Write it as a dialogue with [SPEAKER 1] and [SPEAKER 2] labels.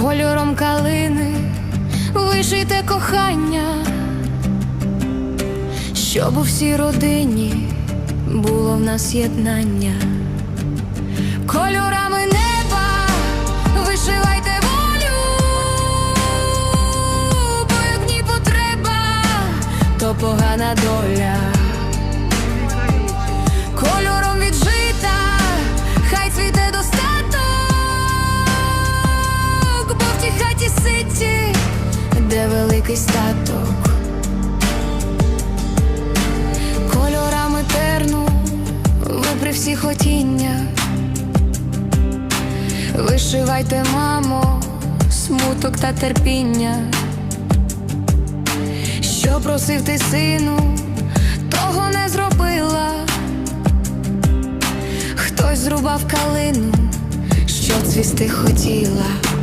[SPEAKER 1] кольором калини вишите кохання, щоб у всій родині було в нас єднання. Кольорами неба вишивайте волю, бо як ні потреба, то погана доля. Великий статок. Кольорами терну, ви при всіх хотіннях. Вишивайте, мамо, смуток та терпіння. Що просив ти сину, того не зробила. Хтось зрубав калину, що цвісти хотіла.